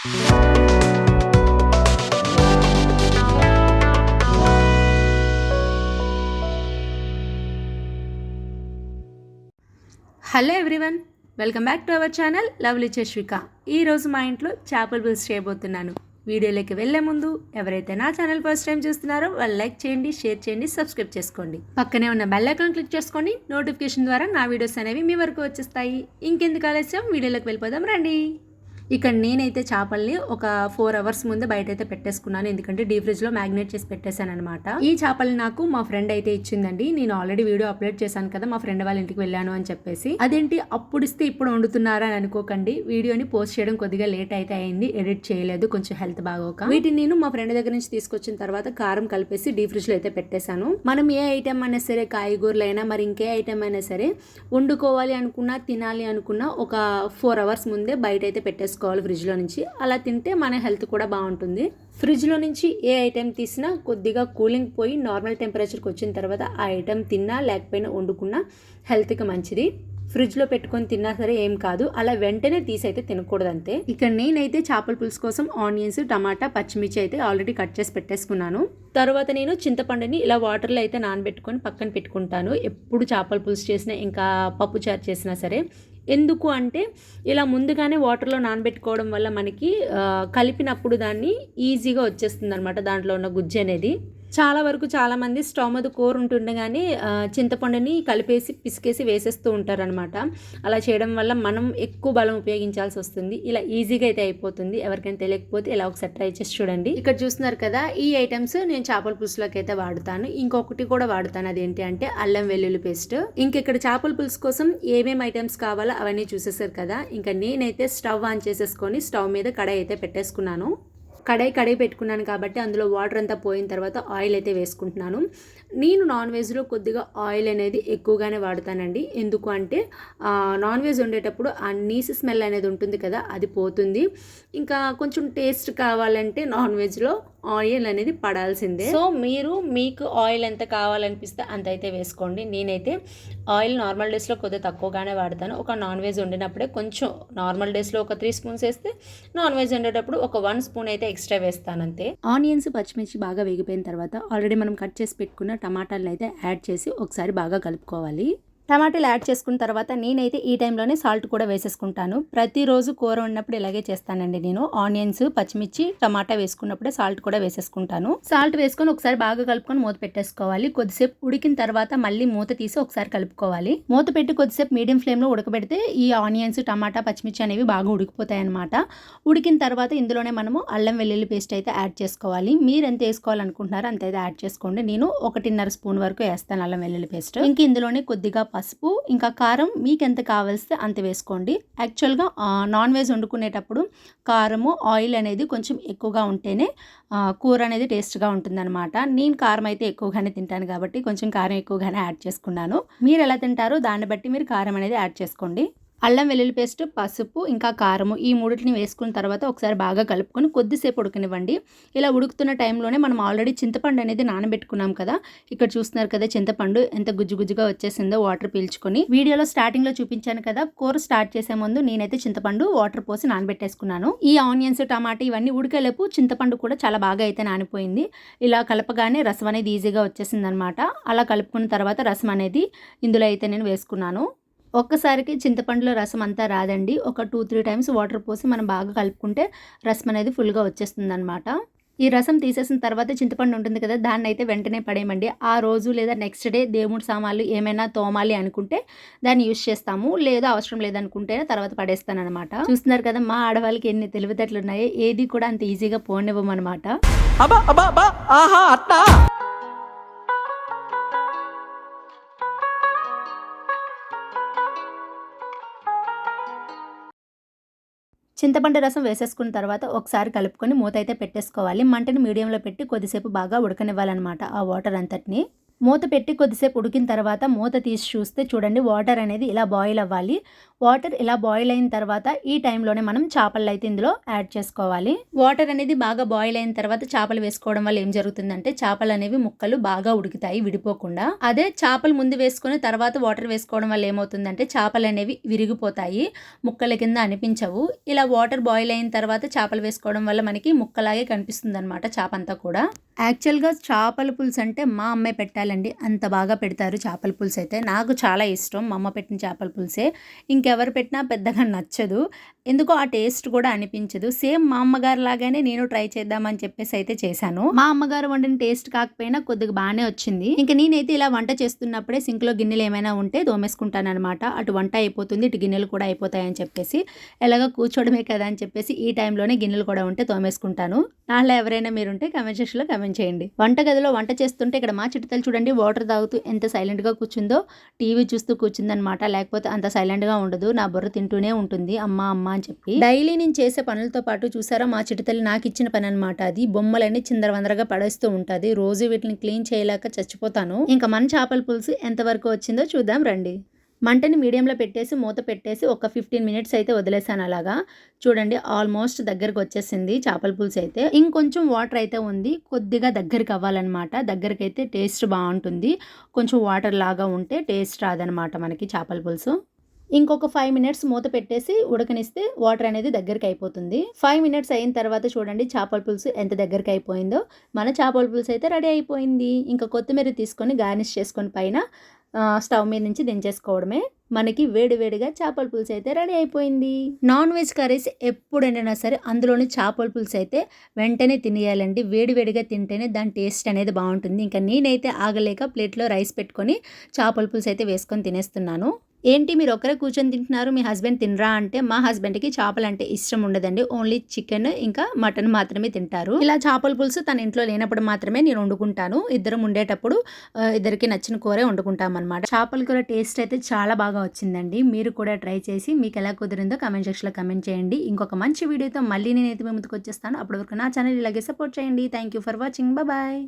Hello everyone welcome back to our channel lovely Chashvika ఈరోజు మా ఇంట్లో చేపల పులుసు చేయబోతున్నాను. వీడియోలోకి వెళ్ళే ముందు ఎవరైతే నా ఛానల్ ఫస్ట్ టైం చూస్తున్నారో వాళ్ళు లైక్ చేయండి షేర్ చేయండి సబ్స్క్రైబ్ చేసుకోండి. పక్కనే ఉన్న బెల్ ఐకాన్ క్లిక్ చేసుకోండి నోటిఫికేషన్ ద్వారా నా వీడియోస్ అనేవి మీ వరకు వచ్చేస్తాయి. ఇంకెందుకు ఆలస్యం? వీడియోలోకి వెళ్ళిపోదాం రండి. ఇక్కడ నేనైతే చేపల్ని ఒక ఫోర్ అవర్స్ ముందే బయట అయితే పెట్టేసుకున్నాను. ఎందుకంటే డీ ఫ్రిడ్జ్లో మ్యాగ్నేట్ చేసి పెట్టేశాను అనమాట ఈ చేపలు నాకు మా ఫ్రెండ్ అయితే ఇచ్చిందండి. నేను ఆల్రెడీ వీడియో అప్లోడ్ చేశాను కదా మా ఫ్రెండ్ వాళ్ళ ఇంటికి వెళ్ళాను అని చెప్పేసి. అదేంటి? అప్పుడు ఇస్తే ఇప్పుడు వండుతున్నారా అని అనుకోకండి. వీడియోని పోస్ట్ చేయడం కొద్దిగా లేట్ అయితే అయింది. ఎడిట్ చేయలేదు. కొంచెం హెల్త్ బాగోక. వీటిని నేను మా ఫ్రెండ్ దగ్గర నుంచి తీసుకొచ్చిన తర్వాత కారం కలిపేసి డీ ఫ్రిడ్జ్లో అయితే పెట్టేశాను. మనం ఏ ఐటమ్ అయినా సరే కాయగూరలైనా మరి ఇంకే ఐటెం అయినా సరే వండుకోవాలి అనుకున్నా తినాలి అనుకున్నా ఒక ఫోర్ అవర్స్ ముందే బయట అయితే తీసుకోవాలి ఫ్రిడ్జ్లో నుంచి. అలా తింటే మన హెల్త్ కూడా బాగుంటుంది. ఫ్రిడ్జ్లో నుంచి ఏ ఐటెం తీసినా కొద్దిగా కూలింగ్ పోయి నార్మల్ టెంపరేచర్కి వచ్చిన తర్వాత ఆ ఐటెం తిన్నా లేకపోయినా వండుకున్నా హెల్త్కి మంచిది. ఫ్రిడ్జ్లో పెట్టుకొని తిన్నా సరే ఏం కాదు. అలా వెంటనే తీసి అయితే తినకూడదు అంతే ఇక్కడ నేనైతే చేపల పులుసు కోసం ఆనియన్స్ టమాటా పచ్చిమిర్చి అయితే ఆల్రెడీ కట్ చేసి పెట్టేసుకున్నాను. తర్వాత నేను చింతపండుని ఇలా వాటర్లో అయితే నానబెట్టుకొని పక్కన పెట్టుకుంటాను. ఎప్పుడు చేపల పులుసు చేసినా ఇంకా పప్పు చారు చేసినా సరే ఎందుకు అంటే ఇలా ముందుగానే వాటర్లో నానబెట్టుకోవడం వల్ల మనకి కలిపినప్పుడు దాన్ని ఈజీగా వచ్చేస్తుంది అనమాట దాంట్లో ఉన్న గుజ్జు అనేది. చాలా వరకు చాలామంది స్టవ్ మీద కూర ఉంటుండగానే చింతపండుని కలిపేసి పిసికేసి వేసేస్తూ ఉంటారనమాట అలా చేయడం వల్ల మనం ఎక్కువ బలం ఉపయోగించాల్సి వస్తుంది. ఇలా ఈజీగా అయితే అయిపోతుంది. ఎవరికైనా తెలియకపోతే ఇలా ఒకసారి ట్రై చేసి చూడండి. ఇక్కడ చూస్తున్నారు కదా ఈ ఐటమ్స్ నేను చేపల పులుసులోకి అయితే వాడుతాను. ఇంకొకటి కూడా వాడుతాను. అదేంటి అంటే అల్లం వెల్లుల్లి పేస్ట్. ఇంకెక్కడ చేపల పులుసు కోసం ఏమేమి ఐటమ్స్ కావాలో అవన్నీ చూసేసారు కదా. ఇంకా నేనైతే స్టవ్ ఆన్ చేసేసుకొని స్టవ్ మీద కడాయి అయితే పెట్టేసుకున్నాను. కడాయి కడాయి పెట్టుకున్నాను కాబట్టి అందులో వాటర్ అంతా పోయిన తర్వాత ఆయిల్ అయితే వేసుకుంటున్నాను. నేను నాన్ వెజ్లో కొద్దిగా ఆయిల్ అనేది ఎక్కువగానే వాడుతానండి. ఎందుకు అంటే నాన్ వెజ్ వండేటప్పుడు ఆ నీస్ స్మెల్ అనేది ఉంటుంది కదా అది పోతుంది. ఇంకా కొంచెం టేస్ట్ కావాలంటే నాన్ వెజ్లో ఆయిల్ అనేది పడాల్సిందే. సో మీరు మీకు ఆయిల్ ఎంత కావాలనిపిస్తే అంత అయితే వేసుకోండి. నేనైతే ఆయిల్ నార్మల్ డేస్లో కొద్దిగా తక్కువగానే వాడతాను. ఒక నాన్ వెజ్ వండినప్పుడే కొంచెం నార్మల్ డేస్లో ఒక త్రీ స్పూన్స్ వేస్తే నాన్ వెజ్ వండేటప్పుడు ఒక వన్ స్పూన్ అయితే ఎక్స్ట్రా వేస్తాను అంతే. ఆనియన్స్ పచ్చిమిర్చి బాగా వేగిపోయిన తర్వాత ఆల్రెడీ మనం కట్ చేసి పెట్టుకున్న టమాటాలను అయితే యాడ్ చేసి ఒకసారి బాగా కలుపుకోవాలి. టమాటాలు యాడ్ చేసుకున్న తర్వాత నేనైతే ఈ టైంలోనే సాల్ట్ కూడా వేసేసుకుంటాను. ప్రతిరోజు కూర ఉన్నప్పుడు ఇలాగే చేస్తానండి నేను. ఆనియన్స్ పచ్చిమిర్చి టమాటా వేసుకున్నప్పుడే సాల్ట్ కూడా వేసేసుకుంటాను. సాల్ట్ వేసుకొని ఒకసారి బాగా కలుపుకొని మూత పెట్టేసుకోవాలి. కొద్దిసేపు ఉడికిన తర్వాత మళ్ళీ మూత తీసి ఒకసారి కలుపుకోవాలి. మూత పెట్టి కొద్దిసేపు మీడియం ఫ్లేమ్లో ఉడకబెడితే ఈ ఆనియన్స్ టమాటా పచ్చిమిర్చి అనేవి బాగా ఉడికిపోతాయి అనమాట ఉడికిన తర్వాత ఇందులోనే మనము అల్లం వెల్లుల్లి పేస్ట్ అయితే యాడ్ చేసుకోవాలి. మీరు ఎంత వేసుకోవాలనుకుంటున్నారో అంత అయితే యాడ్ చేసుకోండి. నేను ఒకటిన్నర స్పూన్ వరకు వేస్తాను అల్లం వెల్లుల్లి పేస్ట్. ఇంక ఇందులోనే కొద్దిగా పసుపు ఇంకా కారం మీకు ఎంత కావాల్స్తే అంత వేసుకోండి. యాక్చువల్గా నాన్ వెజ్ వండుకునేటప్పుడు కారము ఆయిల్ అనేది కొంచెం ఎక్కువగా ఉంటేనే కూర అనేది టేస్ట్గా ఉంటుందన్నమాట. నేను కారం అయితే ఎక్కువగానే తింటాను కాబట్టి కొంచెం కారం ఎక్కువగానే యాడ్ చేసుకున్నాను. మీరు ఎలా తింటారో దాన్ని బట్టి మీరు కారం అనేది యాడ్ చేసుకోండి. అల్లం వెల్లుల్లి పేస్ట్ పసుపు ఇంకా కారము ఈ మూడింటిని వేసుకున్న తర్వాత ఒకసారి బాగా కలుపుకొని కొద్దిసేపు ఉడకనివ్వండి. ఇలా ఉడుకుతున్న టైంలోనే మనం ఆల్రెడీ చింతపండు అనేది నానబెట్టుకున్నాం కదా ఇక్కడ చూస్తున్నారు కదా చింతపండు ఎంత గుజ్జు గుజ్జుగా వచ్చేసిందో వాటర్ పీల్చుకొని. వీడియోలో స్టార్టింగ్లో చూపించాను కదా కూర స్టార్ట్ చేసే ముందు నేనైతే చింతపండు వాటర్ పోసి నానబెట్టేసుకున్నాను. ఈ ఆనియన్స్ టమాటా ఇవన్నీ ఉడికేలోపు చింతపండు కూడా చాలా బాగా అయితే నానిపోయింది. ఇలా కలపగానే రసం అనేది ఈజీగా వచ్చేసిందనమాట. అలా కలుపుకున్న తర్వాత రసం అనేది ఇందులో అయితే నేను వేసుకున్నాను. ఒక్కసారికి చింతపండులో రసం అంతా రాదండి. ఒక టూ త్రీ టైమ్స్ వాటర్ పోసి మనం బాగా కలుపుకుంటే రసం అనేది ఫుల్గా వచ్చేస్తుంది అనమాట ఈ రసం తీసేసిన తర్వాత చింతపండు ఉంటుంది కదా దాన్ని అయితే వెంటనే పడేయమండి. ఆ రోజు లేదా నెక్స్ట్ డే దేవుడి సామాన్లు ఏమైనా తోమాలి అనుకుంటే దాన్ని యూజ్ చేస్తాము. లేదా అవసరం లేదనుకుంటే తర్వాత పడేస్తానమాట చూస్తున్నారు కదా మా ఆడవాళ్ళకి ఎన్ని తెలివితేటలు ఉన్నాయో ఏది కూడా అంత ఈజీగా పోనివ్వమన్నమాట. చింతపండు రసం వేసేసుకున్న తర్వాత ఒకసారి కలుపుకొని మూత అయితే పెట్టేసుకోవాలి. మంటను మీడియంలో పెట్టి కొద్దిసేపు బాగా ఉడకనివ్వాలన్నమాట ఆ వాటర్ అంతటిని. మూత పెట్టి కొద్దిసేపు ఉడికిన తర్వాత మూత తీసి చూస్తే చూడండి వాటర్ అనేది ఇలా బాయిల్ అవ్వాలి. వాటర్ ఇలా బాయిల్ అయిన తర్వాత ఈ టైంలోనే మనం చేపలు అయితే ఇందులో యాడ్ చేసుకోవాలి. వాటర్ అనేది బాగా బాయిల్ అయిన తర్వాత చేపలు వేసుకోవడం వల్ల ఏం జరుగుతుందంటే చేపలు అనేవి ముక్కలు బాగా ఉడుకుతాయి విడిపోకుండా. అదే చేపలు ముందు వేసుకొని తర్వాత వాటర్ వేసుకోవడం వల్ల ఏమవుతుందంటే చేపలు అనేవి విరిగిపోతాయి ముక్కల కింద అనిపించవు. ఇలా వాటర్ బాయిల్ అయిన తర్వాత చేపలు వేసుకోవడం వల్ల మనకి ముక్కలాగే కనిపిస్తుంది అనమాట చేప అంతా కూడా. యాక్చువల్గా చేపల పులుసు అంటే మా అమ్మాయి పెట్టాలండి. అంత బాగా పెడతారు చేపల పులుసు అయితే. నాకు చాలా ఇష్టం. మా అమ్మ పెట్టిన చేపల పులుసే. ఇంకెవరు పెట్టినా పెద్దగా నచ్చదు. ఎందుకో ఆ టేస్ట్ కూడా అనిపించదు. సేమ్ మా అమ్మగారు లాగానే నేను ట్రై చేద్దామని చెప్పేసి అయితే చేశాను. మా అమ్మగారు వండిన టేస్ట్ కాకపోయినా కొద్దిగా బాగానే వచ్చింది. ఇంకా నేనైతే ఇలా వంట చేస్తున్నప్పుడే సింక్లో గిన్నెలు ఏమైనా ఉంటే దోమేసుకుంటానమాట అటు వంట అయిపోతుంది ఇటు గిన్నెలు కూడా అయిపోతాయని చెప్పేసి ఎలాగో కూర్చోవడమే కదా అని చెప్పేసి ఈ టైంలోనే గిన్నెలు కూడా ఉంటే తోమేసుకుంటాను నాలో ఎవరైనా మీరుంటే కమెంట్ సెక్షన్లో కమెంట్ చేయండి. వంట గదిలో వంట చేస్తుంటే ఇక్కడ మా చిట్టతలు చూడండి వాటర్ తాగుతూ ఎంత సైలెంట్గా కూర్చుందో టీవీ చూస్తూ కూర్చుందనమాట లేకపోతే అంత సైలెంట్గా ఉండదు. నా బుర్ర తింటూనే ఉంటుంది అమ్మ అమ్మ అని చెప్పి. డైలీ నేను చేసే పనులతో పాటు చూసారా మా చిటితల్లి నాకు ఇచ్చిన పని అనమాట అది. బొమ్మలన్నీ చిందరవందరగా పడేస్తూ ఉంటుంది. రోజు వీటిని క్లీన్ చేయలేక చచ్చిపోతాను. ఇంకా మన చేపల పులుసు ఎంతవరకు వచ్చిందో చూద్దాం రండి. మంటని మీడియంలో పెట్టేసి మూత పెట్టేసి ఒక ఫిఫ్టీన్ మినిట్స్ అయితే వదిలేసాను అలాగా. చూడండి ఆల్మోస్ట్ దగ్గరకు వచ్చేసింది చేపల పులుసు అయితే. ఇంకొంచెం వాటర్ అయితే ఉంది కొద్దిగా దగ్గరికి అవ్వాలన్నమాట. దగ్గరికి అయితే టేస్ట్ బాగుంటుంది. కొంచెం వాటర్ లాగా ఉంటే టేస్ట్ రాదనమాట మనకి చేపల పులుసు. ఇంకొక ఫైవ్ మినిట్స్ మూత పెట్టేసి ఉడకనిస్తే వాటర్ అనేది దగ్గరికి అయిపోతుంది. ఫైవ్ మినిట్స్ అయిన తర్వాత చూడండి చేపల పులుసు ఎంత దగ్గరికి అయిపోయిందో. మన చేపల పులుసు అయితే రెడీ అయిపోయింది. ఇంకా కొత్తిమీర తీసుకొని గార్నిష్ చేసుకొని పైన స్టవ్ మీద నుంచి దించేసుకోవడమే. మనకి వేడివేడిగా చేపల పులుసు అయితే రెడీ అయిపోయింది. నాన్ వెజ్ కర్రీస్ ఎప్పుడైనా సరే అందులోని చేపల పులుసు అయితే వెంటనే తినేయాలండి. వేడివేడిగా తింటేనే దాని టేస్ట్ అనేది బాగుంటుంది. ఇంకా నేనైతే ఆగలేక ప్లేట్లో రైస్ పెట్టుకొని చేపల పులుసు అయితే వేసుకొని తినేస్తున్నాను. ఏంటి మీరు ఒకరే కూర్చొని తింటున్నారు మీ హస్బెండ్ తినరా అంటే మా హస్బెండ్కి చేపలు అంటే ఇష్టం ఉండదండి. ఓన్లీ చికెన్ ఇంకా మటన్ మాత్రమే తింటారు. ఇలా చేపల పులుసు తన ఇంట్లో లేనప్పుడు మాత్రమే నేను వండుకుంటాను. ఇద్దరం ఉండేటప్పుడు ఇద్దరికి నచ్చిన కూరే వండుకుంటాం అనమాట చేపల కూర టేస్ట్ అయితే చాలా బాగా వచ్చిందండి. మీరు కూడా ట్రై చేసి మీకు ఎలా కుదిరిందో కమెంట్ సెక్షన్లో కమెంట్ చేయండి. ఇంకొక మంచి వీడియోతో మళ్ళీ నేనైతే మీ ముందుకు వచ్చేస్తాను. అప్పటి వరకు నా ఛానల్ ఇలాగే సపోర్ట్ చేయండి. Thank you for watching. Bye.